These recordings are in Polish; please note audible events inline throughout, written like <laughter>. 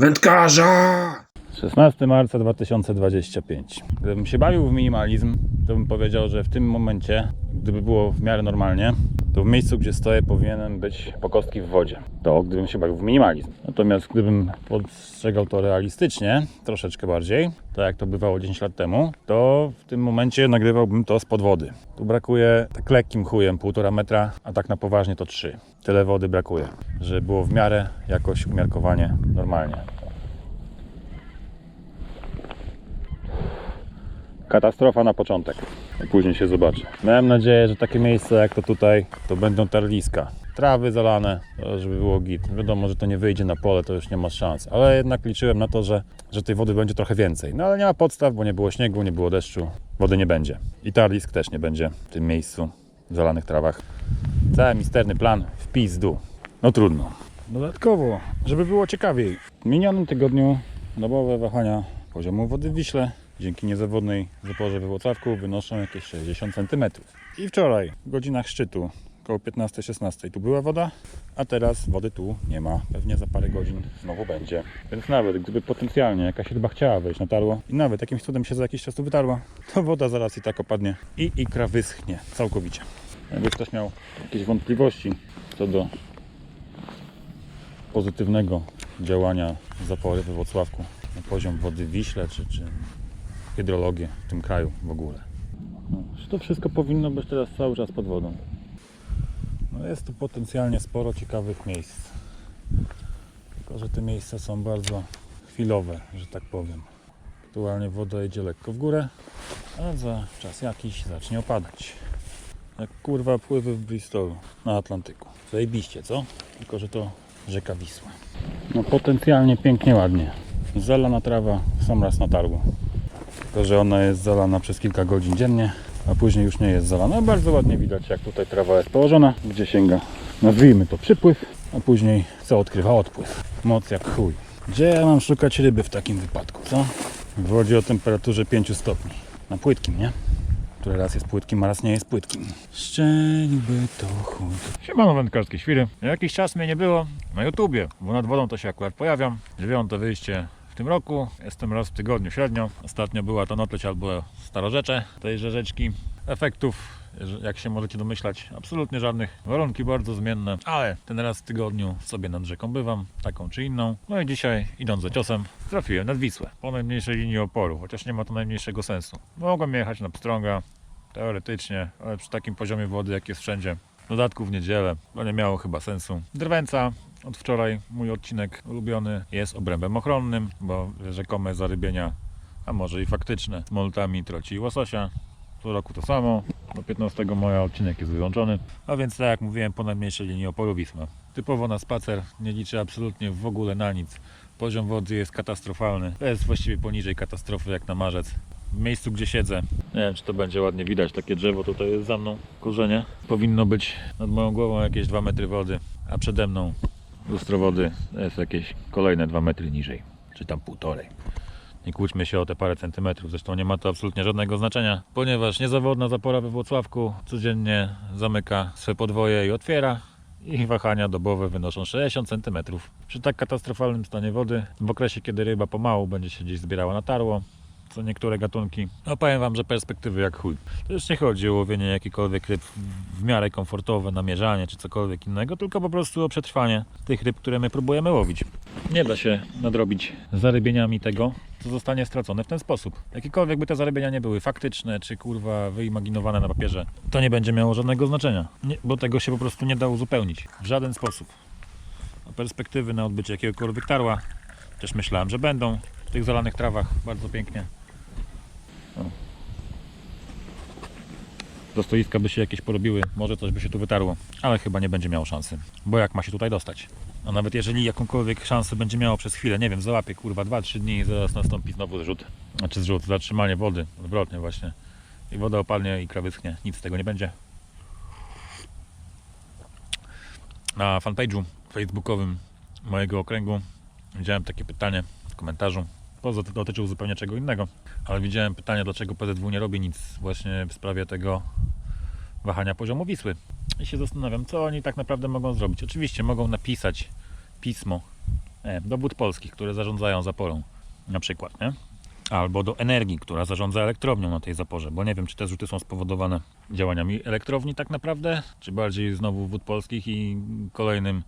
Wędkarza! 16 marca 2025. Gdybym się bawił w minimalizm, to bym powiedział, że w tym momencie, gdyby było w miarę normalnie, to w miejscu, gdzie stoję, powinienem być po kostki w wodzie. To gdybym się bawił w minimalizm. Natomiast gdybym postrzegał to realistycznie, troszeczkę bardziej, tak jak to bywało 10 lat temu, to w tym momencie nagrywałbym to z pod wody. Tu brakuje tak lekkim chujem 1,5 metra, a tak na poważnie to 3. Tyle wody brakuje, żeby było w miarę jakoś umiarkowanie normalnie. Katastrofa na początek. Później się zobaczy. Miałem nadzieję, że takie miejsca jak to tutaj, to będą tarliska. Trawy zalane, to żeby było git. Wiadomo, że to nie wyjdzie na pole, to już nie ma szans. Ale jednak liczyłem na to, że, że tej wody będzie trochę więcej. No ale nie ma podstaw, bo nie było śniegu, nie było deszczu. Wody nie będzie. I tarlisk też nie będzie w tym miejscu, w zalanych trawach. Cały misterny plan w pizdu. No trudno. Dodatkowo, żeby było ciekawiej. W minionym tygodniu dobowe wahania poziomu wody w Wiśle dzięki niezawodnej zaporze we Włocławku wynoszą jakieś 60 cm. I wczoraj w godzinach szczytu około 15-16 tu była woda, a teraz wody tu nie ma. Pewnie za parę godzin znowu będzie. Więc nawet gdyby potencjalnie jakaś ryba chciała wejść na tarło i nawet jakimś cudem się za jakiś czas tu wytarła, to woda zaraz i tak opadnie i ikra wyschnie całkowicie. Jakby ktoś miał jakieś wątpliwości co do pozytywnego działania zapory we Włocławku na poziom wody Wiśle, czy, czy hydrologię w tym kraju w ogóle. No, to wszystko powinno być teraz cały czas pod wodą. No jest tu potencjalnie sporo ciekawych miejsc. Tylko, że te miejsca są bardzo chwilowe, że tak powiem. Aktualnie woda idzie lekko w górę, a za czas jakiś zacznie opadać. Jak kurwa pływy w Bristolu na Atlantyku. Zajebiście, co? Tylko, że to rzeka Wisła. No potencjalnie pięknie, ładnie. Zalana trawa sam raz natarło. Tylko, że ona jest zalana przez kilka godzin dziennie, a później już nie jest zalana. No, bardzo ładnie widać, jak tutaj trawa jest położona, gdzie sięga, nazwijmy to przypływ, a później co odkrywa odpływ. Moc jak chuj. Gdzie ja mam szukać ryby w takim wypadku, co? W wodzie o temperaturze 5 stopni. Na płytkim, nie? Które raz jest płytkim, a raz nie jest płytkim. Szczeliłby to chuj. Siemano wędkarskie świry. Jakiś czas mnie nie było na YouTubie, bo nad wodą to się akurat pojawiam. Dziewiąte wyjście w tym roku. Jestem raz w tygodniu średnio. Ostatnio była to Notleć albo Starorzecze tejże rzeczki. Efektów, jak się możecie domyślać, absolutnie żadnych. Warunki bardzo zmienne, ale ten raz w tygodniu sobie nad rzeką bywam, taką czy inną. No i dzisiaj, idąc za ciosem, trafiłem nad Wisłę, po najmniejszej linii oporu, chociaż nie ma to najmniejszego sensu. Mogłem jechać na Pstrąga, teoretycznie, ale przy takim poziomie wody, jak jest wszędzie, dodatku w niedzielę, to nie miało chyba sensu. Drwęca, od wczoraj mój odcinek ulubiony jest obrębem ochronnym, bo rzekome zarybienia, a może i faktyczne, moltami troci i łososia. Co roku to samo, do 15 maja odcinek jest wyłączony. A więc tak jak mówiłem, po najmniejszej linii oporu Wisła. Typowo na spacer, nie liczę absolutnie w ogóle na nic. Poziom wody jest katastrofalny. To jest właściwie poniżej katastrofy jak na marzec. W miejscu gdzie siedzę, nie wiem czy to będzie ładnie widać, takie drzewo tutaj jest za mną, korzenie. Powinno być nad moją głową jakieś 2 metry wody, a przede mną lustro wody jest jakieś kolejne 2 metry niżej, czy tam półtorej. Nie kłóćmy się o te parę centymetrów, zresztą nie ma to absolutnie żadnego znaczenia, ponieważ niezawodna zapora we Włocławku codziennie zamyka swe podwoje i otwiera i wahania dobowe wynoszą 60 cm. Przy tak katastrofalnym stanie wody, w okresie kiedy ryba pomału będzie się gdzieś zbierała na tarło, co niektóre gatunki, no powiem Wam, że perspektywy jak chuj. To już nie chodzi o łowienie jakichkolwiek ryb w miarę komfortowe, namierzanie czy cokolwiek innego, tylko po prostu o przetrwanie tych ryb, które my próbujemy łowić. Nie da się nadrobić zarybieniami tego, co zostanie stracone w ten sposób. Jakiekolwiek by te zarybienia nie były faktyczne, czy kurwa wyimaginowane na papierze, to nie będzie miało żadnego znaczenia, nie, bo tego się po prostu nie da uzupełnić w żaden sposób. A perspektywy na odbycie jakiegokolwiek tarła też myślałem, że będą w tych zalanych trawach bardzo pięknie. Do stoiska by się jakieś porobiły, może coś by się tu wytarło, ale chyba nie będzie miało szansy, bo jak ma się tutaj dostać? A nawet jeżeli jakąkolwiek szansę będzie miało przez chwilę, nie wiem, załapie kurwa 2-3 dni i zaraz nastąpi znowu zrzut, znaczy zrzut, zatrzymanie wody, odwrotnie właśnie. I woda opadnie i kra wyschnie, nic z tego nie będzie. Na fanpage'u facebookowym mojego okręgu widziałem takie pytanie w komentarzu. Poza to dotyczył zupełnie czego innego, ale widziałem pytanie, dlaczego PZW nie robi nic właśnie w sprawie tego wahania poziomu Wisły. I się zastanawiam, co oni tak naprawdę mogą zrobić. Oczywiście mogą napisać pismo wiem, do wód polskich, które zarządzają zaporą na przykład, nie? Albo do energii, która zarządza elektrownią na tej zaporze, bo nie wiem, czy te zrzuty są spowodowane działaniami elektrowni tak naprawdę, czy bardziej znowu wód polskich i kolejnym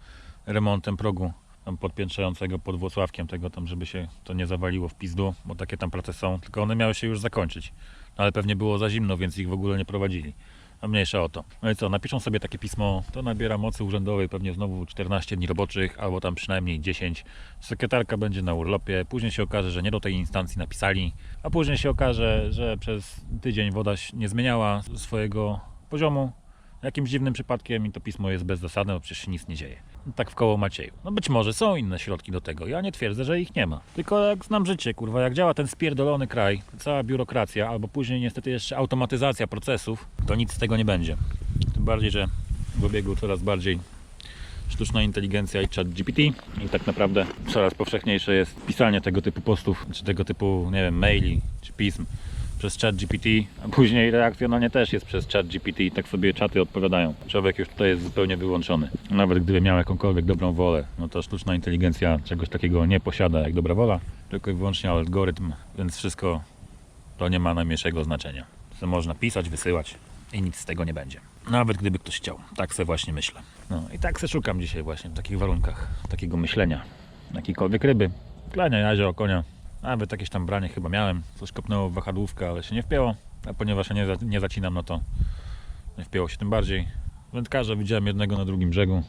remontem progu podpiętrzającego pod Włocławkiem tego tam, żeby się to nie zawaliło w pizdu, bo takie tam prace są, tylko one miały się już zakończyć. Ale pewnie było za zimno, więc ich w ogóle nie prowadzili. A mniejsza o to. No i co, napiszą sobie takie pismo, to nabiera mocy urzędowej pewnie znowu 14 dni roboczych, albo tam przynajmniej 10. Sekretarka będzie na urlopie, później się okaże, że nie do tej instancji napisali, a później się okaże, że przez tydzień woda nie zmieniała swojego poziomu, jakimś dziwnym przypadkiem i to pismo jest bezzasadne, bo przecież się nic nie dzieje. Tak w koło Macieju. No być może są inne środki do tego. Ja nie twierdzę, że ich nie ma. Tylko jak znam życie, kurwa, jak działa ten spierdolony kraj, cała biurokracja, albo później niestety jeszcze automatyzacja procesów, to nic z tego nie będzie. Tym bardziej, że w obiegu coraz bardziej sztuczna inteligencja i chat GPT i tak naprawdę coraz powszechniejsze jest pisanie tego typu postów, czy tego typu, nie wiem, maili, czy pism przez chat GPT, a później reakcja na nie też jest przez chat GPT i tak sobie czaty odpowiadają. Człowiek już tutaj jest zupełnie wyłączony. Nawet gdyby miał jakąkolwiek dobrą wolę, no to sztuczna inteligencja czegoś takiego nie posiada jak dobra wola, tylko i wyłącznie algorytm, więc wszystko to nie ma najmniejszego znaczenia. Co można pisać, wysyłać i nic z tego nie będzie. Nawet gdyby ktoś chciał. Tak se właśnie myślę. No i tak se szukam dzisiaj właśnie w takich warunkach takiego myślenia. Jakiejkolwiek ryby. Klania, jazio, konia. Nawet jakieś tam branie chyba miałem. Coś kopnęło w wahadłówkę, ale się nie wpięło. A ponieważ ja nie, za- nie zacinam, no to nie wpięło się tym bardziej. Wędkarza widziałem jednego na drugim brzegu.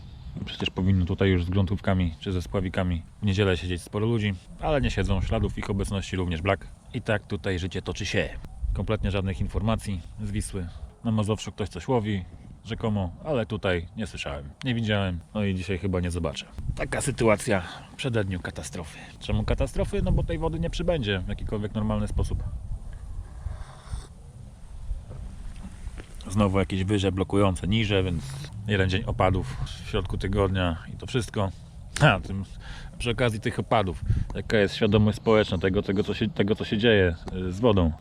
Przecież powinno tutaj już z gruntówkami czy ze spławikami w niedzielę siedzieć sporo ludzi, ale nie siedzą. Śladów ich obecności również brak. I tak tutaj życie toczy się. Kompletnie żadnych informacji z Wisły. Na Mazowszu ktoś coś łowi, rzekomo, ale tutaj nie słyszałem, nie widziałem, no i dzisiaj chyba nie zobaczę. Taka sytuacja w przededniu katastrofy. Czemu katastrofy? No bo tej wody nie przybędzie w jakikolwiek normalny sposób. Znowu jakieś wyże blokujące niże, więc jeden dzień opadów w środku tygodnia i to wszystko. A, tym, przy okazji tych opadów, jaka jest świadomość społeczna tego, tego, co, się, tego co się dzieje y, z wodą.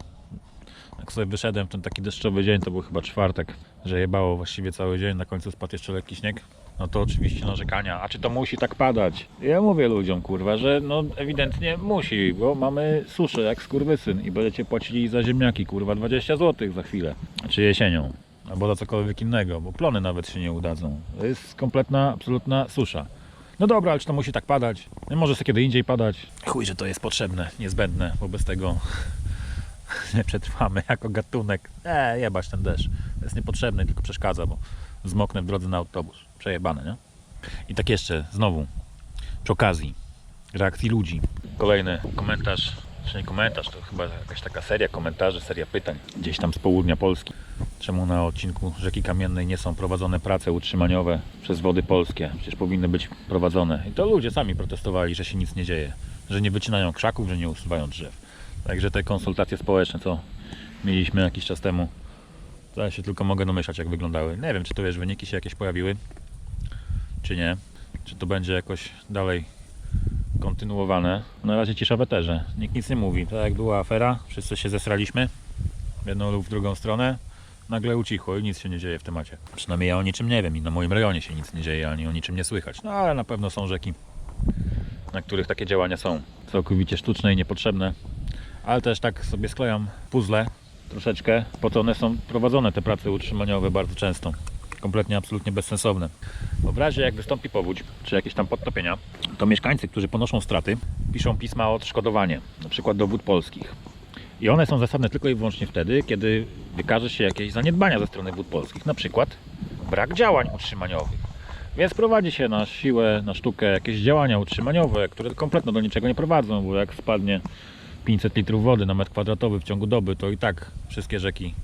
Jak sobie wyszedłem w ten taki deszczowy dzień, to był chyba czwartek, że jebało właściwie cały dzień, na końcu spadł jeszcze lekki śnieg. No to oczywiście narzekania, a czy to musi tak padać? Ja mówię ludziom, kurwa, że no ewidentnie musi, bo mamy suszę jak skurwysyn i będziecie płacili za ziemniaki, kurwa, 20 zł za chwilę. Czy jesienią, albo za cokolwiek innego, bo plony nawet się nie udadzą. To jest kompletna, absolutna susza. No dobra, ale czy to musi tak padać? Może sobie kiedy indziej padać. Chuj, że to jest potrzebne, niezbędne, wobec tego <laughs> nie przetrwamy jako gatunek. E, jebać ten deszcz. Jest niepotrzebny, tylko przeszkadza, bo zmoknę w drodze na autobus. Przejebane, nie? I tak jeszcze, znowu, przy okazji reakcji ludzi. Kolejny komentarz, czy nie komentarz, to chyba jakaś taka seria komentarzy, seria pytań gdzieś tam z południa Polski. Czemu na odcinku Rzeki Kamiennej nie są prowadzone prace utrzymaniowe przez wody polskie? Przecież powinny być prowadzone. I to ludzie sami protestowali, że się nic nie dzieje. Że nie wycinają krzaków, że nie usuwają drzew. Także te konsultacje społeczne, co mieliśmy jakiś czas temu, to ja się tylko mogę domyślać, jak wyglądały. Nie wiem, czy to wiesz, wyniki się jakieś pojawiły, czy nie. Czy to będzie jakoś dalej kontynuowane. Na razie cisza w eterze. Nikt nic nie mówi. Tak jak była afera, wszyscy się zesraliśmy w jedną lub w drugą stronę. Nagle ucichło i nic się nie dzieje w temacie. Przynajmniej ja o niczym nie wiem i na moim rejonie się nic nie dzieje, ani o niczym nie słychać. No ale na pewno są rzeki, na których takie działania są całkowicie sztuczne i niepotrzebne. Ale też tak sobie sklejam puzzle troszeczkę, po to one są prowadzone te prace utrzymaniowe bardzo często. Kompletnie, absolutnie bezsensowne. Bo w razie jak wystąpi powódź, czy jakieś tam podtopienia, to mieszkańcy, którzy ponoszą straty, piszą pisma o odszkodowanie, na przykład do wód polskich. I one są zasadne tylko i wyłącznie wtedy, kiedy wykaże się jakieś zaniedbania ze strony wód polskich, na przykład brak działań utrzymaniowych. Więc prowadzi się na siłę, na sztukę jakieś działania utrzymaniowe, które kompletnie do niczego nie prowadzą, bo jak spadnie 500 litrów wody na metr kwadratowy w ciągu doby, to i tak wszystkie rzeki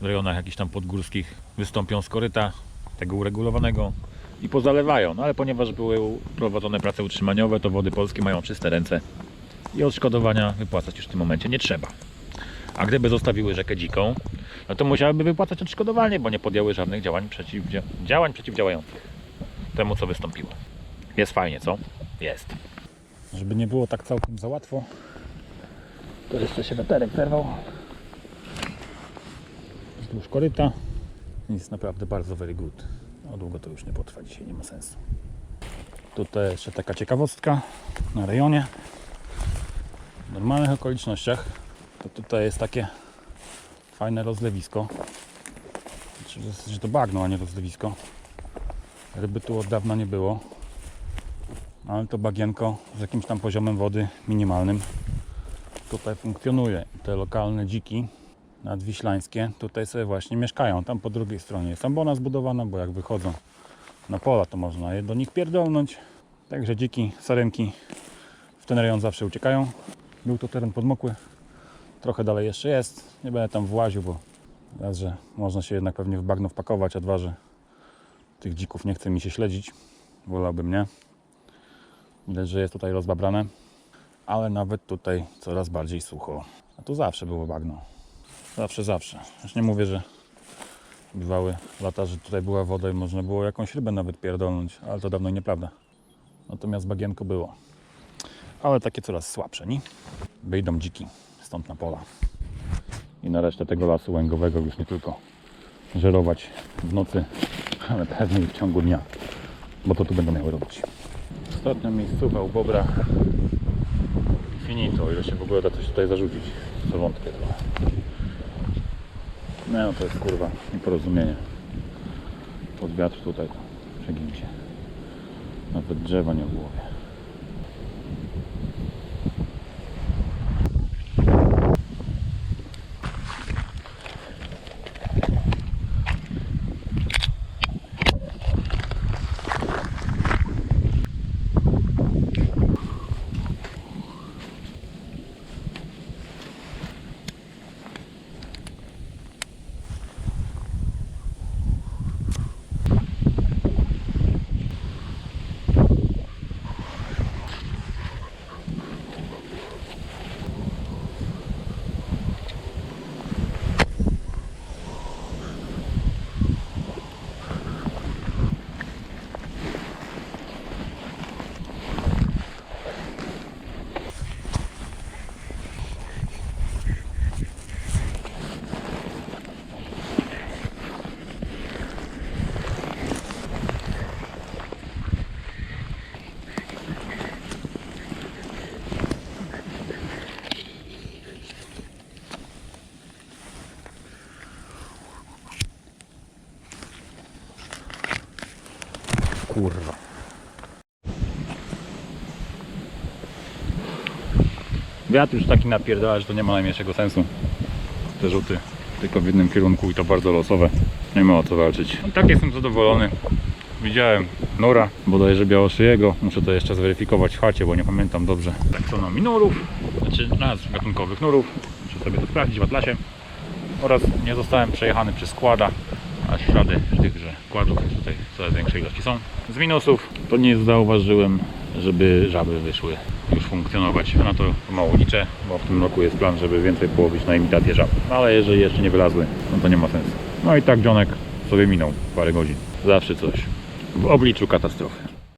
w rejonach jakichś tam podgórskich wystąpią z koryta tego uregulowanego i pozalewają. No ale ponieważ były prowadzone prace utrzymaniowe, to wody polskie mają czyste ręce i odszkodowania wypłacać już w tym momencie nie trzeba. A gdyby zostawiły rzekę dziką, no to musiałyby wypłacać odszkodowanie, bo nie podjęły żadnych działań, przeciwdzia- działań przeciwdziałających temu, co wystąpiło. Jest fajnie, co? Jest. Żeby nie było tak całkiem za łatwo, to jeszcze się weterek zerwał wzdłuż koryta. Jest naprawdę bardzo very good. No długo to już nie potrwa dzisiaj, nie ma sensu. Tutaj jeszcze taka ciekawostka na rejonie. W normalnych okolicznościach to tutaj jest takie fajne rozlewisko. Znaczy, zasadzie to bagno, a nie rozlewisko. Ryby tu od dawna nie było. Ale to bagienko z jakimś tam poziomem wody minimalnym tutaj funkcjonuje. Te lokalne dziki nadwiślańskie tutaj sobie właśnie mieszkają. Tam po drugiej stronie jest ambona zbudowana, bo jak wychodzą na pola, to można je do nich pierdolnąć. Także dziki, sarenki w ten rejon zawsze uciekają. Był to teren podmokły. Trochę dalej jeszcze jest. Nie będę tam właził, bo raz, że można się jednak pewnie w bagno wpakować, a dwa, że tych dzików nie chce mi się śledzić. Wolałbym nie. Widać, że jest tutaj rozbabrane. Ale nawet tutaj coraz bardziej sucho. A tu zawsze było bagno. Zawsze, zawsze. Już nie mówię, że bywały lata, że tutaj była woda i można było jakąś rybę nawet pierdolnąć, ale to dawno nieprawda. Natomiast bagienko było. Ale takie coraz słabsze, nie? Wyjdą dziki stąd na pola. I na resztę tego lasu łęgowego już nie tylko żerować w nocy, ale pewnie w ciągu dnia. Bo to tu będą miały robić. Ostatnia miejscowa u Bobra. Finito, ile się w ogóle da coś tutaj zarzucić. Co wątpię trochę. No to jest kurwa nieporozumienie. Pod wiatr tutaj to przeginie się. Nawet drzewa nie w głowie. Kurwa. Wiatr już taki napierdala, że to nie ma najmniejszego sensu. Te rzuty tylko w jednym kierunku i to bardzo losowe. Nie ma o co walczyć. I tak jestem zadowolony. Widziałem nora, bodajże białoszyjego. Muszę to jeszcze zweryfikować w chacie, bo nie pamiętam dobrze taksonomii nurów, znaczy nazw gatunkowych nurów. Muszę sobie to sprawdzić w atlasie. Oraz nie zostałem przejechany przez składa, a ślady tychże kładów tutaj coraz większej ilości są. Z minusów to nie zauważyłem, żeby żaby wyszły już funkcjonować. Na to mało liczę, bo w tym roku jest plan, żeby więcej połowić na imitację żab. Ale jeżeli jeszcze nie wylazły, no to nie ma sensu. No i tak dzionek sobie minął parę godzin. Zawsze coś w obliczu katastrofy.